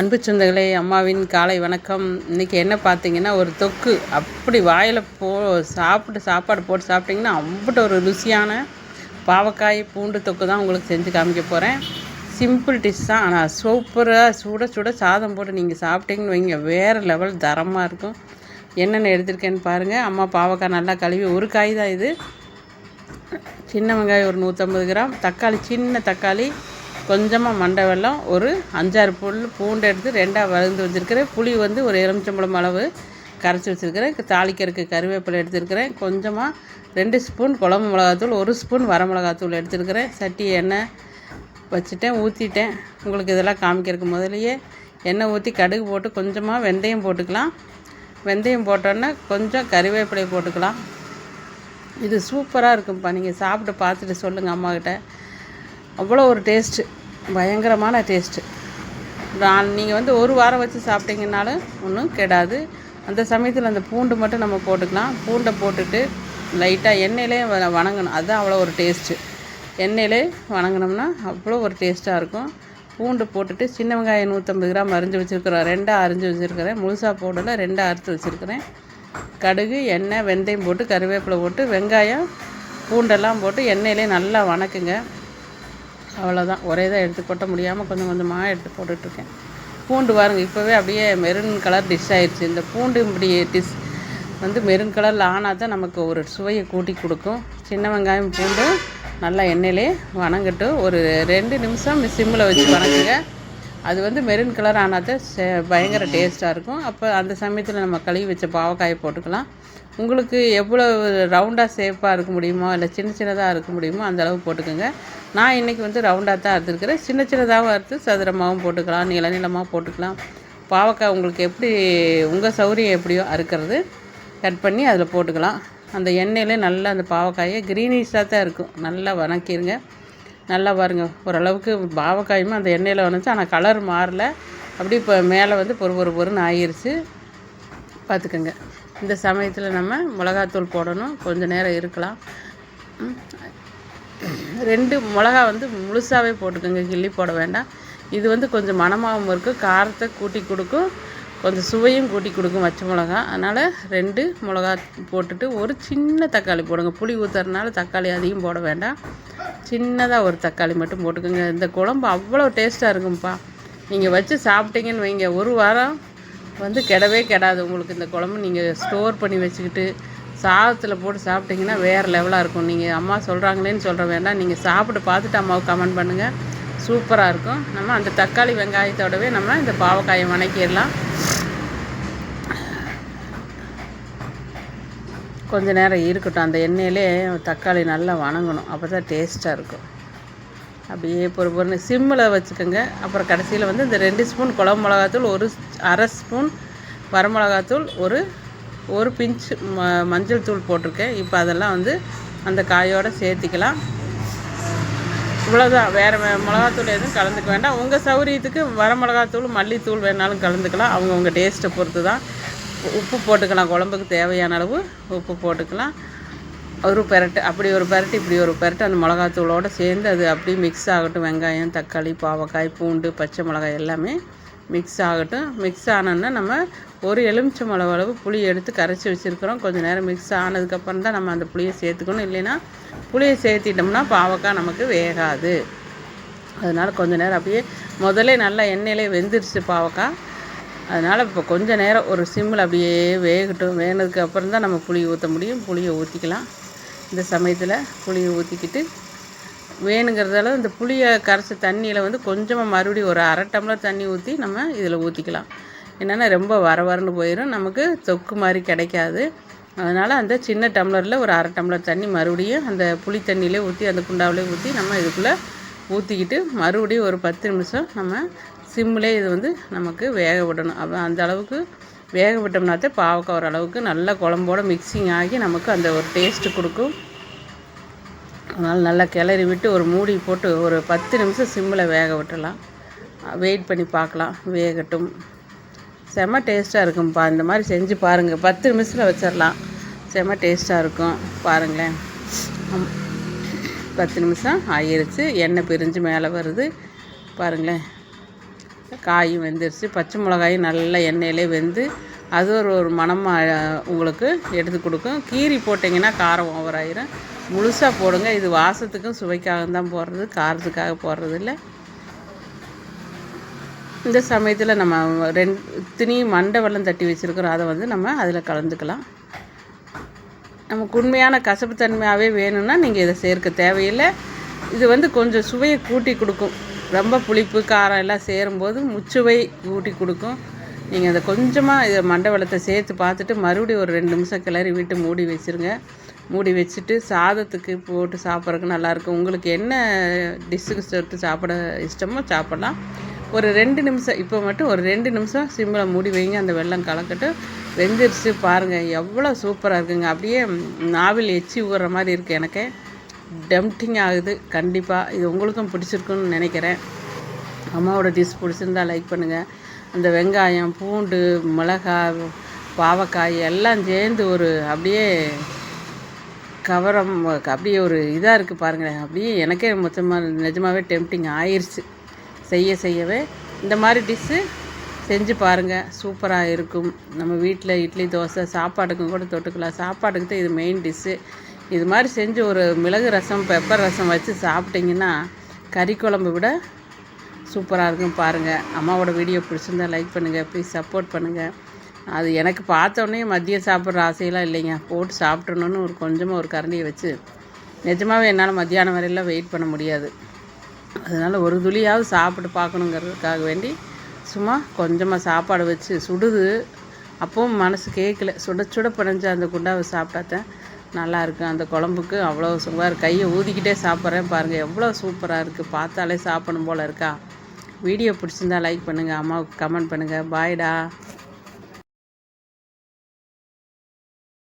அன்பு சொந்தங்களே அம்மாவின் காலை வணக்கம். இன்றைக்கி என்ன பார்த்தீங்கன்னா ஒரு தொக்கு. அப்படி வாயில் போ சாப்பிட்டு சாப்பாடு போட்டு சாப்பிட்டிங்கன்னா அவ்வளோ ஒரு ருசியான பாவக்காய் பூண்டு தொக்கு தான் உங்களுக்கு செஞ்சு காமிக்க போகிறேன் சிம்பிள் டிஷ் தான். ஆனால் சூப்பராக சுட சுட சாதம் போட்டு நீங்கள் சாப்பிட்டீங்கன்னு வைங்க. வேறு லெவல் தரமாக இருக்கும். என்னென்ன எடுத்திருக்கேன்னு பாருங்கள் அம்மா பாவக்காய் நல்லா கழுவி ஒரு காய் தான் இது. சின்ன வெங்காயம் ஒரு நூற்றம்பது கிராம். தக்காளி சின்ன தக்காளி கொஞ்சமாக மண்டை வெள்ளம் ஒரு அஞ்சாறு புல் பூண்டு எடுத்து ரெண்டாக வளர்ந்து வச்சுருக்கிறேன். புளி வந்து ஒரு எலுமிச்சம்பழம் அளவு கரைச்சி வச்சுருக்கிறேன். தாளிக்கிறதுக்கு கருவேப்பிலை எடுத்துருக்கிறேன். கொஞ்சமாக ரெண்டு ஸ்பூன் குழம்பு மிளகாத்தூள் ஒரு ஸ்பூன் வரமிளகாத்தூள் எடுத்துருக்கிறேன். சட்டி எண்ணெய் வச்சுட்டேன் ஊற்றிட்டேன் உங்களுக்கு இதெல்லாம் காமிக்கிறதுக்கு முதலையே எண்ணெய் ஊற்றி கடுகு போட்டு கொஞ்சமாக வெந்தயம் போட்டுக்கலாம். வெந்தயம் போட்டோன்னே கொஞ்சம் கருவேப்பிலை போட்டுக்கலாம். இது சூப்பராக இருக்கும்ப்பா. நீங்கள் சாப்பிட்டு பார்த்துட்டு சொல்லுங்கள் அம்மாக்கிட்ட அவ்வளோ ஒரு டேஸ்ட்டு பயங்கரமான டேஸ்ட்டு நான் நீங்கள் வந்து ஒரு வாரம் வச்சு சாப்பிட்டீங்கனாலும் ஒன்றும் கெடாது. அந்த சமயத்தில் அந்த பூண்டு மட்டும் நம்ம போட்டுக்கலாம். பூண்டை போட்டுட்டு லைட்டாக எண்ணெயிலே வணங்கணும். அதுதான் அவ்வளோ ஒரு டேஸ்ட்டு எண்ணெயிலே வணங்கினோம்னா அவ்வளோ ஒரு டேஸ்ட்டாக இருக்கும். பூண்டு போட்டுட்டு சின்ன வெங்காயம் நூற்றம்பது கிராம் அரிஞ்சு வச்சுருக்குறோம். ரெண்டாக அரிஞ்சு வச்சுருக்கிறேன். முழுசாக போடலை ரெண்டாக அறுத்து வச்சுருக்கிறேன். கடுகு எண்ணெய் வெந்தயம் போட்டு கருவேப்பிலை போட்டு வெங்காயம் பூண்டெல்லாம் போட்டு எண்ணெயிலே நல்லா வணக்குங்க. அவ்வளோதான் ஒரே இதாக எடுத்து கொட்ட முடியாமல் கொஞ்சம் கொஞ்சமாக எடுத்து போட்டுட்ருக்கேன். பூண்டு பாருங்க இப்போவே அப்படியே மெரூன் கலர் டிஷ் ஆயிடுச்சு. இந்த பூண்டு இப்படி டிஷ் வந்து மெரூன் கலரில் ஆனால் தான் நமக்கு ஒரு சுவையை கூட்டி கொடுக்கும். சின்ன வெங்காயம் பூண்டு நல்லா எண்ணெயிலே வணங்கிட்டு ஒரு ரெண்டு நிமிஷம் சிம்மில் வச்சு வணங்குங்க. அது வந்து மெரூன் கலர் ஆனால் தான் பயங்கர டேஸ்ட்டாக இருக்கும். அப்போ அந்த சமயத்தில் நம்ம கழுவி வச்ச பாவக்காயை போட்டுக்கலாம். உங்களுக்கு எவ்வளோ ரவுண்டாக சேஃபாக இருக்க முடியுமோ இல்லை சின்ன சின்னதாக இருக்க முடியுமோ அந்த அளவு போட்டுக்கோங்க. நான் இன்றைக்கி வந்து ரவுண்டாக தான் அறுத்துருக்கிறேன் சின்ன சின்னதாகவும் அறுத்து சதுரமாகவும் போட்டுக்கலாம் நீள நீளமாக போட்டுக்கலாம். பாவக்காய் உங்களுக்கு எப்படி உங்கள் சௌரியம் எப்படியோ அறுக்கிறது. கட் பண்ணி அதில் போட்டுக்கலாம். அந்த எண்ணெயிலே நல்லா அந்த பாவக்காயை க்ரீனிஷாக தான் இருக்கும். நல்லா வணக்கிடுங்க நல்லா பாருங்கள் ஓரளவுக்கு பாவக்காயுமே அந்த எண்ணெயில் வந்துச்சு. ஆனால் கலர் மாறல. அப்படி இப்போ மேலே வந்து பொறு பொறு பொறுன்னு ஆயிடுச்சு பார்த்துக்கோங்க இந்த சமயத்தில் நம்ம மிளகாத்தூள் போடணும். கொஞ்சம் நேரம் இருக்கலாம். ரெண்டு மிளகா வந்து முழுசாகவே போட்டுக்கோங்க. கிள்ளி போட வேண்டாம். இது வந்து கொஞ்சம் மணமாகவும் இருக்கும். காரத்தை கூட்டி கொடுக்கும். கொஞ்சம் சுவையும் கூட்டி கொடுக்கும் வச்ச மிளகா. அதனால் ரெண்டு மிளகா போட்டுட்டு ஒரு சின்ன தக்காளி போடுங்க. புளி ஊற்றுறதுனால தக்காளி அதிகம் போட வேண்டாம். சின்னதாக ஒரு தக்காளி மட்டும் போட்டுக்கோங்க. இந்த குழம்பு அவ்வளோ டேஸ்ட்டாக இருக்கும்ப்பா நீங்கள் வச்சு சாப்பிட்டீங்கன்னு வைங்க. ஒரு வாரம் வந்து கெடவே கெடாது. உங்களுக்கு இந்த குழம்பு நீங்கள் ஸ்டோர் பண்ணி வச்சுக்கிட்டு சாதத்தில் போட்டு சாப்பிட்டிங்கன்னா வேறு லெவலாக இருக்கும். நீங்கள் அம்மா சொல்கிறாங்களேன்னு சொல்கிற வேண்டாம். நீங்கள் சாப்பிட்டு பார்த்துட்டு அம்மாவுக்கு கமெண்ட் பண்ணுங்கள் சூப்பராக இருக்கும். நம்ம அந்த தக்காளி வெங்காயத்தோடவே நம்ம இந்த பாவக்காயை வணக்கிடலாம். கொஞ்சம் நேரம் இருக்கட்டும். அந்த எண்ணெயிலே தக்காளி நல்லா வணங்கணும். அப்போ தான் டேஸ்ட்டாக இருக்கும். அப்படியே பொறு பொறுன்னு சிம்மில் வச்சுக்கோங்க. அப்புறம் கடைசியில் வந்து இந்த ரெண்டு ஸ்பூன் குழம்பு மிளகாத்தூள் ஒரு அரை ஸ்பூன் வரமிளகாத்தூள் ஒரு ஒரு பிஞ்ச் ம மஞ்சள் தூள் போட்டிருக்கேன். இப்போ அதெல்லாம் வந்து அந்த காயோடு சேர்த்திக்கலாம். இவ்வளோதான் வேறு மிளகாத்தூள் எதுவும் கலந்துக்க வேண்டாம். உங்கள் சௌரியத்துக்கு வரமிளகாத்தூள் மல்லித்தூள் வேணாலும் கலந்துக்கலாம். அவங்கவுங்க டேஸ்ட்டை பொறுத்து தான் உப்பு போட்டுக்கலாம். குழம்புக்கு தேவையான அளவு உப்பு போட்டுக்கலாம். ஒரு பெரட்டு அப்படி ஒரு பெரட்டு இப்படி ஒரு பெரட்டு அந்த மிளகாத்தூளோடு சேர்ந்து அது அப்படியே மிக்ஸ் ஆகட்டும். வெங்காயம் தக்காளி பாவக்காய் பூண்டு பச்சை மிளகாய் எல்லாமே மிக்ஸ் ஆகட்டும். மிக்ஸ் ஆனோன்னா நம்ம ஒரு எலுமிச்சை மிளகு அளவு புளி எடுத்து கரைச்சி வச்சுருக்கிறோம். கொஞ்சம் நேரம் மிக்ஸ் ஆனதுக்கப்புறம் தான் நம்ம அந்த புளியை சேர்த்துக்கணும். இல்லைன்னா புளியை சேர்த்திட்டோம்னா பாவக்காய் நமக்கு வேகாது. அதனால் கொஞ்சம் நேரம் அப்படியே முதல்ல நல்லா எண்ணெயிலே வெந்துருச்சு பாவக்காய். அதனால் இப்போ கொஞ்சம் நேரம் ஒரு சிம்மில் அப்படியே வேகட்டும். வேகினதுக்கு அப்புறம் தான் நம்ம புளியை ஊற்ற முடியும். புளியை ஊற்றிக்கலாம் இந்த சமயத்தில் புளியை ஊற்றிக்கிட்டு வேணுங்கிறதால இந்த புளியை கரைச்ச தண்ணியில் வந்து கொஞ்சமாக மறுபடியும் ஒரு அரை டம்ளர் தண்ணி ஊற்றி நம்ம இதில் ஊற்றிக்கலாம் என்னென்னா ரொம்ப வர வரன்னு போயிடும் நமக்கு தொக்கு மாதிரி கிடைக்காது. அதனால் அந்த சின்ன டம்ளரில் ஒரு அரை டம்ளர் தண்ணி மறுபடியும் அந்த புளி தண்ணியிலே ஊற்றி அந்த குண்டாவிலே ஊற்றி நம்ம இதுக்குள்ளே ஊற்றிக்கிட்டு மறுபடியும் ஒரு பத்து நிமிஷம் நம்ம சிம்மிலே இது வந்து நமக்கு வேக விடணும். அப்போ அந்த அளவுக்கு வேக விட்டோம்னாத்தே பாவக்காய் ஓரளவுக்கு நல்ல குழம்போடு மிக்சிங் ஆகி நமக்கு அந்த ஒரு டேஸ்ட்டு கொடுக்கும். அதனால் நல்லா கிளறி விட்டு ஒரு மூடி போட்டு ஒரு பத்து நிமிஷம் சிம்மில் வேக விட்டுடலாம் வெயிட் பண்ணி பார்க்கலாம். வேகட்டும். செம டேஸ்ட்டாக இருக்கும்ப்பா இந்த மாதிரி செஞ்சு பாருங்கள் பத்து நிமிஷத்தில் வச்சிடலாம் செம டேஸ்ட்டாக இருக்கும். பாருங்களேன். பத்து நிமிஷம் ஆயிடுச்சு எண்ணெய் பிரிஞ்சு மேலே வருது. பாருங்களேன். காயும் வெந்துருச்சு. பச்சை மிளகாயும் நல்லா எண்ணெயிலே வெந்து அது ஒரு ஒரு மணமாக உங்களுக்கு எடுத்து கொடுக்கும். கீரி போட்டிங்கன்னா காரம் ஓவர் ஆயிரும். முழுசாக போடுங்க. இது வாசத்துக்கும் சுவைக்காக தான் போடுறது. காரத்துக்காக போடுறது இல்லை. இந்த சமயத்தில் நம்ம ரெண்டு துணி மண்டை வெள்ளம் தட்டி வச்சுருக்கிறோம் அதை வந்து நம்ம அதில் கலந்துக்கலாம். நமக்கு உண்மையான கசப்புத்தன்மையாகவே வேணும்னா நீங்கள் இதை சேர்க்க தேவையில்லை. இது வந்து கொஞ்சம் சுவையை கூட்டி கொடுக்கும். ரொம்ப புளிப்பு காரம் எல்லாம் சேரும்போது முச்சுவை ஊட்டி கொடுக்கும். நீங்கள் அதை கொஞ்சமாக இதை மண்டை சேர்த்து பார்த்துட்டு மறுபடியும் ஒரு ரெண்டு நிமிஷம் கிளறி விட்டு மூடி வச்சுருங்க. மூடி வச்சுட்டு சாதத்துக்கு போட்டு சாப்பிட்றதுக்கு நல்லாயிருக்கும் உங்களுக்கு என்ன டிஷ்ஷுக்கு சேர்த்து சாப்பிட இஷ்டமோ சாப்பிட்லாம். ஒரு ரெண்டு நிமிஷம் இப்போ மட்டும் ஒரு ரெண்டு நிமிஷம் சிம்மில் மூடி வைங்க. அந்த வெள்ளம் கலக்கட்டு வெந்துருச்சு பாருங்கள் எவ்வளோ சூப்பராக இருக்குங்க. அப்படியே நாவில் எச்சி ஊறுற மாதிரி இருக்குது எனக்கு. டெம்டிங் ஆகுது. கண்டிப்பாக இது உங்களுக்கும் பிடிச்சிருக்குன்னு நினைக்கிறேன். அம்மாவோட டிஷ் பிடிச்சிருந்தா லைக் பண்ணுங்கள் அந்த வெங்காயம் பூண்டு மிளகாய் பாவக்காய் எல்லாம் சேர்ந்து ஒரு அப்படியே கவரம் அப்படியே ஒரு இதாக இருக்குது பாருங்களேன். அப்படியே எனக்கே மொத்தமாக நிஜமாகவே டெம்டிங் ஆயிடுச்சு செய்ய செய்யவே இந்த மாதிரி டிஷ்ஷு செஞ்சு பாருங்கள் சூப்பராக இருக்கும். நம்ம வீட்டில் இட்லி தோசை சாப்பாட்டுக்கும் கூட தொட்டுக்கலாம். சாப்பாட்டுக்கு தான் இது மெயின் டிஷ்ஷு இது மாதிரி செஞ்சு ஒரு மிளகு ரசம் பெப்பர் ரசம் வச்சு சாப்பிட்டிங்கன்னா கறி குழம்பு விட சூப்பராக இருக்கும் பாருங்கள் அம்மாவோட வீடியோ பிடிச்சிருந்தா லைக் பண்ணுங்கள் ப்ளீஸ் சப்போர்ட் பண்ணுங்கள் அது எனக்கு பார்த்தோன்னே மதியம் சாப்பிட்ற ஆசையெல்லாம் இல்லைங்க. போட்டு சாப்பிட்றணுன்னு ஒரு கொஞ்சமாக ஒரு கரண்டியை வச்சு நிஜமாகவே என்னால் மத்தியானம் வரையெல்லாம் வெயிட் பண்ண முடியாது. அதனால் ஒரு துளியாவது சாப்பிட்டு பார்க்கணுங்கிறதுக்காக வேண்டி சும்மா கொஞ்சமாக சாப்பாடு வச்சு சுடுது. அப்பவும் மனசு கேட்கல சுட சுட பிணைஞ்ச அந்த குண்டாவை சாப்பிட்டாத்தேன் நல்லா இருக்குது அந்த குழம்புக்கு அவ்வளோ சுமார் கையை ஊதிக்கிட்டே சாப்பிட்றேன் பாருங்கள் எவ்வளோ சூப்பராக இருக்குது பார்த்தாலே சாப்பிடணும் போல் இருக்கா? வீடியோ பிடிச்சிருந்தா லைக் பண்ணுங்கள் அம்மாவுக்கு கமெண்ட் பண்ணுங்கள் பாய்டா